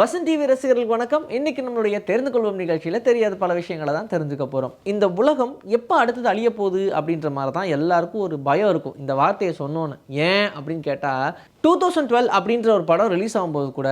Vasanth TV ரசிகர்களுக்கு வணக்கம். இன்னைக்கு நம்மளுடைய தெரிந்து கொள்வோம் நிகழ்ச்சியில் தெரியாத பல விஷயங்களை தான் தெரிஞ்சுக்க போகிறோம் இந்த உலகம் எப்போ அடுத்தது அழிய போகுது அப்படின்ற மாதிரி தான் எல்லாருக்கும் ஒரு பயம் இருக்கும். இந்த வார்த்தையை சொன்னோன்னு. ஏன் அப்படின்னு கேட்டால் டூ தௌசண்ட் டுவெல் அப்படின்ற ஒரு படம் ரிலீஸ் ஆகும்போது கூட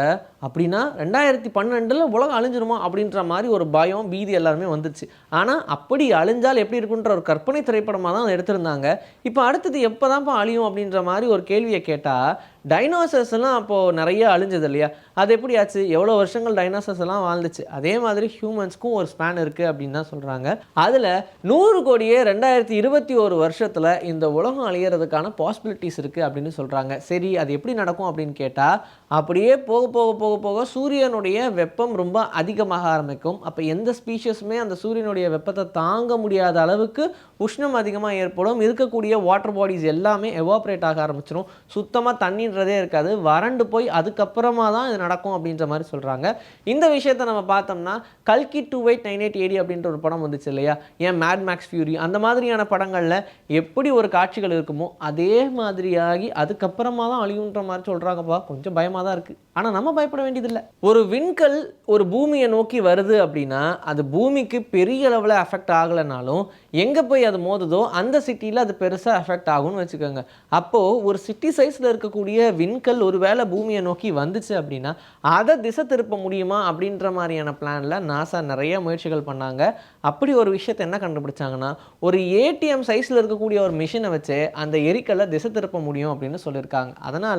அப்படின்னா ரெண்டாயிரத்தி பன்னெண்டில் உலகம் அழிஞ்சிருமா அப்படின்ற மாதிரி ஒரு பயம் பீதி எல்லாருமே வந்துச்சு. ஆனால் அப்படி அழிஞ்சால் எப்படி இருக்குன்ற ஒரு கற்பனை திரைப்படமாக தான் எடுத்திருந்தாங்க. இப்போ அடுத்தது எப்போ தான்ப்பா அழியும் அப்படின்ற மாதிரி ஒரு கேள்வியை கேட்டால் டைனோசர்ஸ் எல்லாம் அப்போது நிறைய அழிஞ்சது இல்லையா? அது எப்படி ஆச்சு எவ்வளோ வருஷங்கள் டைனோசர்ஸ் எல்லாம் வாழ்ந்துச்சு? அதே மாதிரி ஹியூமன்ஸ்க்கும் ஒரு ஸ்பேன் இருக்குது அப்படின்னு தான் சொல்கிறாங்க அதில் நூறு கோடியே ரெண்டாயிரத்தி இருபத்தி ஒரு வருஷத்தில் இந்த உலகம் அழியறதுக்கான பாசிபிலிட்டிஸ் இருக்குது அப்படின்னு சொல்கிறாங்க சரி அது எப்படி நடக்கும் அப்படின்னு கேட்டால் அப்படியே போக போக போக போக சூரியனுடைய வெப்பம் ரொம்ப அதிகமாக ஆரம்பிக்கும். அப்போ எந்த ஸ்பீஷஸுமே அந்த சூரியனுடைய வெப்பத்தை தாங்க முடியாத அளவுக்கு உஷ்ணம் அதிகமாக ஏற்படும். இருக்கக்கூடிய வாட்டர் பாடிஸ் எல்லாமே எவாப்ரேட் ஆக ஆரம்பிச்சிடும் சுத்தமாக தண்ணின்றதே இருக்காது. வறண்டு போய் அதுக்கப்புறமா தான் இது நடக்கும் அப்படின்ற மாதிரி சொல்கிறாங்க இந்த விஷயத்தை நம்ம பார்த்தோம்னா கல்கி two eight nine eight AD அப்படின்ற ஒரு படம் வந்துச்சு இல்லையா? ஏன் மேட் மேக்ஸ் ஃபியூரி அந்த மாதிரியான படங்களில் எப்படி ஒரு காட்சிகள் இருக்குமோ அதே மாதிரியாகி அதுக்கப்புறமா தான் அழியும் அழியுன்ற மாதிரி சொல்கிறாங்கப்பா கொஞ்சம் பயமாக தான் இருக்குது ஆனால் நம்ம பயப்பட வேண்டியதில்லை. ஒரு விண்கல் ஒரு பூமியை நோக்கி வருது அப்படின்னா அது பூமிக்கு பெரிய அளவில் அஃபெக்ட் ஆகலைனாலும் எங்கே போய் அது மோதுதோ அந்த சிட்டியில் அது பெருசாக அஃபெக்ட் ஆகும்னு வச்சுக்கோங்க. அப்போது ஒரு சிட்டி சைஸில் இருக்கக்கூடிய விண்கல் ஒரு வேளை பூமியை நோக்கி வந்துச்சு அப்படின்னா அதை திசை திருப்ப முடியுமா அப்படின்ற மாதிரியான பிளானில் நாசா நிறைய முயற்சிகள் பண்ணாங்க. அப்படி ஒரு விஷயத்தை என்ன கண்டுபிடிச்சாங்கன்னா ஒரு ஏடிஎம் சைஸில் இருக்கக்கூடிய ஒரு மிஷினை வச்சு அந்த எரிக்கல்லை திசை திருப்ப முடியும் அப்படின்னு சொல்லியிருக்காங்க. அதனால்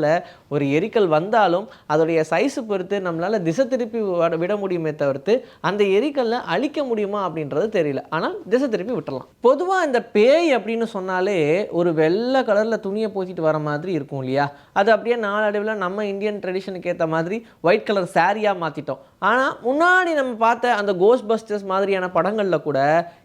ஒரு எரிக்கல் வந்தாலும் அதோடைய சைஸு பொறுத்து நம்மளால் திசை திருப்பி விட- முடியுமே தவிர்த்து அந்த எரிக்கல்லை அழிக்க முடியுமா அப்படின்றது தெரியல. ஆனால் திசை திருப்பி விட்டுடலாம் பொதுவாக இந்த பேய் அப்படின்னு சொன்னாலே ஒரு வெள்ளை கலரில் துணியை போத்திட்டு வர மாதிரி இருக்கும் இல்லையா? அது அப்படியே நாளடைவில் நம்ம இந்தியன் ட்ரெடிஷனுக்கு ஏற்ற மாதிரி ஒயிட் கலர் சாரியாக மாற்றிட்டோம் ஆனால் முன்னாடி நம்ம பார்த்த அந்த கோஸ்ட் பஸ்டர்ஸ் மாதிரியான படங்களில் கூட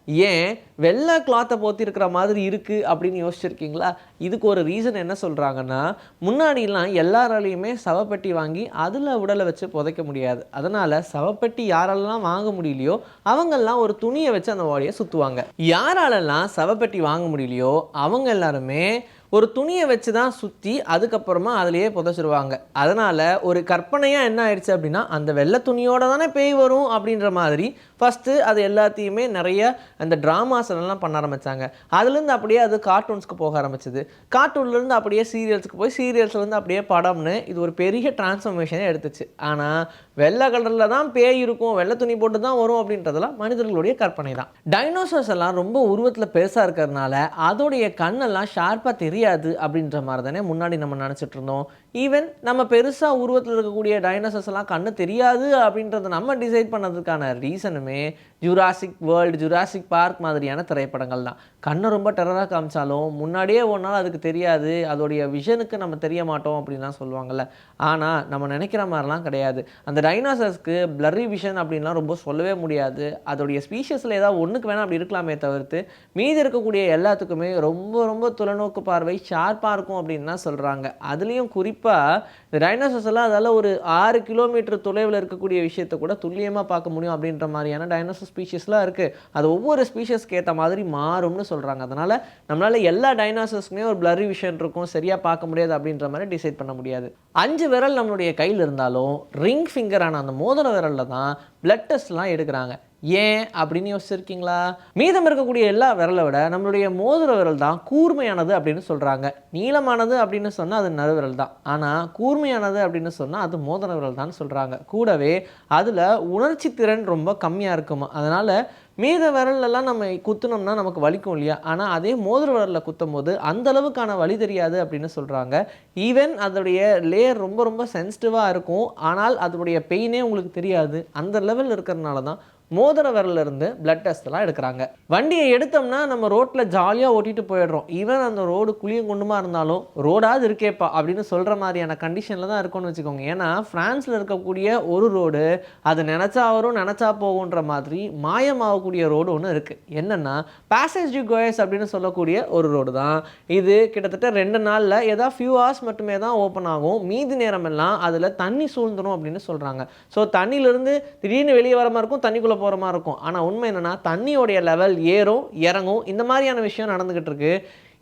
ஏன் வெள்ளை கிளாத்தை போத்திருக்கிற மாதிரி இருக்குது அப்படின்னு யோசிச்சிருக்கீங்களா? இதுக்கு ஒரு ரீசன் என்ன சொல்கிறாங்கன்னா முன்னாடிலாம் எல்லாராலையுமே சவப்பெட்டி வாங்கி அதில் உடலை வச்சு புதைக்க முடியாது. அதனால் சவப்பெட்டி யாரெல்லாம் வாங்க முடியலையோ அவங்கெல்லாம் ஒரு துணியை வச்சு அந்த பாடியை சுற்றுவாங்க யாராலெல்லாம் சவப்பெட்டி வாங்க முடியலையோ அவங்க எல்லாருமே ஒரு துணியை வச்சு தான் சுற்றி அதுக்கப்புறமா அதிலேயே புதைச்சிருவாங்க. அதனால் ஒரு கற்பனையாக என்ன ஆயிடுச்சு அப்படின்னா அந்த வெள்ளை துணியோட தானே பேய் வரும் அப்படின்ற மாதிரி ஃபஸ்ட்டு அது எல்லாத்தையுமே நிறைய அந்த ட்ராமாஸ் எல்லாம் பண்ண ஆரம்பித்தாங்க அதுலேருந்து அப்படியே அது கார்ட்டூன்ஸ்க்கு போக ஆரம்பிச்சது. கார்ட்டூன்லேருந்து அப்படியே சீரியல்ஸ்க்கு போய் சீரியல்ஸ்லேருந்து அப்படியே படம்னு இது ஒரு பெரிய டிரான்ஸ்ஃபர்மேஷனே எடுத்துச்சு. ஆனால் வெள்ளை கலரில் தான் பேய் இருக்கும் வெள்ளை துணி போட்டு தான் வரும் அப்படின்றதெல்லாம் மனிதர்களுடைய கற்பனை தான். டைனோசர்ஸ் எல்லாம் ரொம்ப உருவத்தில் பெருசாக இருக்கிறதுனால அதோடைய கண்ணெல்லாம் ஷார்ப்பாக தெரியாது அப்படின்ற மாதிரி தானே முன்னாடி நம்ம நினச்சிட்டு இருந்தோம். ஈவன் நம்ம பெருசாக உருவத்தில் இருக்கக்கூடிய டைனோசர்ஸ் எல்லாம் கண்ணு தெரியாது அப்படின்றத நம்ம டிசைட் பண்ணதுக்கான ரீசனுமே ஜுராசிக் வேர்ல்டு ஜுராசிக் பார்க் மாதிரியான திரைப்படங்கள் தான். கண்ணை ரொம்ப டெரராக காமிச்சாலும் முன்னாடியே ஒரு நாள் அதுக்கு தெரியாது அதோடைய விஷனுக்கு நம்ம தெரிய மாட்டோம் அப்படின்லாம் சொல்லுவாங்கள்ல ஆனால் நம்ம நினைக்கிற மாதிரிலாம் கிடையாது. அந்த டைனோசர்ஸ்க்கு பிளரி விஷன் அப்படின்லாம் ரொம்ப சொல்லவே முடியாது. அதோடைய ஸ்பீஷஸில் ஏதாவது ஒன்றுக்கு வேணால் அப்படி இருக்கலாமே தவிர்த்து மீதி இருக்கக்கூடிய எல்லாத்துக்குமே ரொம்ப ரொம்ப தொலைநோக்கு பார்வை ஷார்ப்பாக இருக்கும் அப்படின்னு தான் சொல்கிறாங்க அதுலேயும் குறிப்பாக இந்த டைனோசர்ஸ் எல்லாம் அதால் ஒரு ஆறு கிலோமீட்டர் தொலைவில் இருக்கக்கூடிய விஷயத்தை கூட துல்லியமாக பார்க்க முடியும் அப்படின்ற மாதிரியான டைனோசர் ஸ்பீஷஸ்லாம் இருக்குது அது ஒவ்வொரு ஸ்பீஷஸ்க்கு ஏற்ற மாதிரி மாறும்னு சொல்கிறாங்க அதனால் நம்மளால் எல்லா டைனோசர்ஸ்க்குமே ஒரு பிளரி விஷன் இருக்கும். சரியாக பார்க்க முடியாது அப்படின்ற மாதிரி டிசைட் பண்ண முடியாது. அஞ்சு விரல் நம்மளுடைய கையில் இருந்தாலும் ரிங் ஃபிங்கரான அந்த மோதிர விரலில் தான் பிளட் டெஸ்ட்லாம் எடுக்கிறாங்க. ஏன் அப்படின்னு யோசிச்சிருக்கீங்களா? மீதம் இருக்கக்கூடிய எல்லா விரலை விட நம்மளுடைய மோதிர விரல் தான் கூர்மையானது அப்படின்னு சொல்கிறாங்க நீளமானது அப்படின்னு சொன்னால் அது நடுவிரல் தான். ஆனால் கூர்மையானது அப்படின்னு சொன்னால் அது மோதிர விரல் தான் சொல்கிறாங்க கூடவே அதில் உணர்ச்சி திறன் ரொம்ப கம்மியாக இருக்குமா? அதனால் மீத விரல்லலாம் நம்ம குத்துனோம்னா நமக்கு வலிக்கும் இல்லையா? ஆனால் அதே மோதிர விரலில் குத்தும் போது அந்த அளவுக்கான வலி தெரியாது அப்படின்னு சொல்கிறாங்க ஈவன் அதோடைய லேயர் ரொம்ப ரொம்ப சென்சிட்டிவாக இருக்கும். ஆனால் அதனுடைய பெயினே உங்களுக்கு தெரியாது. அந்த லெவல் இருக்கிறதுனால தான் மோதிர விரலிருந்து இருந்து பிளட் டெஸ்ட்லாம் எடுக்கிறாங்க. வண்டியை எடுத்தோம்னா நம்ம ரோட்டில் ஜாலியாக ஓட்டிட்டு போயிடுறோம். ஈவன் அந்த ரோடு குழியும் குண்டுமா இருந்தாலும் ரோடாவது இருக்கேப்பா அப்படின்னு சொல்கிற மாதிரியான கண்டிஷனில் தான் இருக்கும்னு வச்சுக்கோங்க. ஏன்னா ஃப்ரான்ஸில் இருக்கக்கூடிய ஒரு ரோடு அது நினச்சா வரும் நினச்சா போகுன்ற மாதிரி மாயமாகக்கூடிய ரோடு ஒன்று இருக்குது என்னென்னா பேசேஜ் டு கோயஸ் அப்படின்னு சொல்லக்கூடிய ஒரு ரோடு தான். இது கிட்டத்தட்ட ரெண்டு நாளில் ஏதாவது ஃபியூ ஹவர்ஸ் மட்டுமே தான் ஓப்பன் ஆகும். மீதி நேரமெல்லாம் அதில் தண்ணி சூழ்ந்துடும் அப்படின்னு சொல்கிறாங்க ஸோ தண்ணியிலிருந்து திடீர்னு வெளியே வர மாதிரி இருக்கும் தண்ணிக்குள்ளே போகிற மாதிரி இருக்கும். ஆனால் உண்மை என்னென்னா தண்ணியோடைய லெவல் ஏறும் இறங்கும் இந்த மாதிரியான விஷயம் நடந்துக்கிட்டு இருக்கு.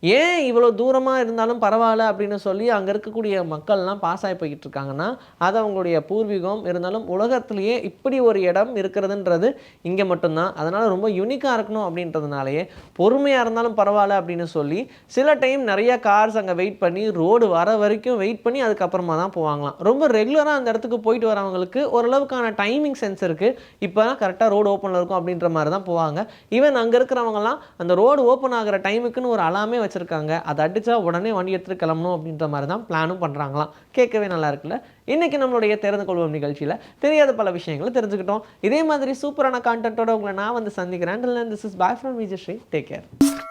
ஏன் இவ்வளோ தூரமாக இருந்தாலும் பரவாயில்ல அப்படின்னு சொல்லி அங்கே இருக்கக்கூடிய மக்கள்லாம் பாஸ் ஆகி போய்கிட்டு இருக்காங்கன்னா அது அவங்களுடைய பூர்வீகம். இருந்தாலும் உலகத்திலேயே இப்படி ஒரு இடம் இருக்கிறதுன்றது இங்கே மட்டும்தான். அதனால் ரொம்ப யூனிக்காக இருக்கணும் அப்படின்றதுனாலயே பொறுமையாக இருந்தாலும் பரவாயில்ல அப்படின்னு சொல்லி சில டைம் நிறைய கார்ஸ் அங்கே வெயிட் பண்ணி ரோடு வர வரைக்கும் வெயிட் பண்ணி அதுக்கப்புறமா தான் போவாங்களாம். ரொம்ப ரெகுலராக அந்த இடத்துக்கு போயிட்டு வரவங்களுக்கு ஓரளவுக்கான டைமிங் சென்ஸ் இருக்குது இப்போ தான் கரெக்டாக ரோடு ஓப்பனில் இருக்கும் அப்படின்ற மாதிரி தான் போவாங்க. ஈவன் அங்கே இருக்கிறவங்கலாம் அந்த ரோடு ஓப்பன் ஆகிற டைமுக்குன்னு ஒரு அலாமே வச்சுருக்காங்க. அதை அடித்தா உடனே வண்டி எடுத்துகிட்டு கிளம்பணும் அப்படின்ற மாதிரி தான் பிளானும் பண்ணுறாங்களாம் கேட்கவே நல்லா இருக்குல்ல? இன்றைக்கி நம்மளுடைய தெரிந்து கொள்வோம் நிகழ்ச்சியில் தெரியாத பல விஷயங்களை தெரிஞ்சுக்கிட்டோம். இதே மாதிரி சூப்பரான கான்டென்ட்டோட உங்களை நான் வந்து சந்திக்கிறேன். This is bye from Vijayasri take care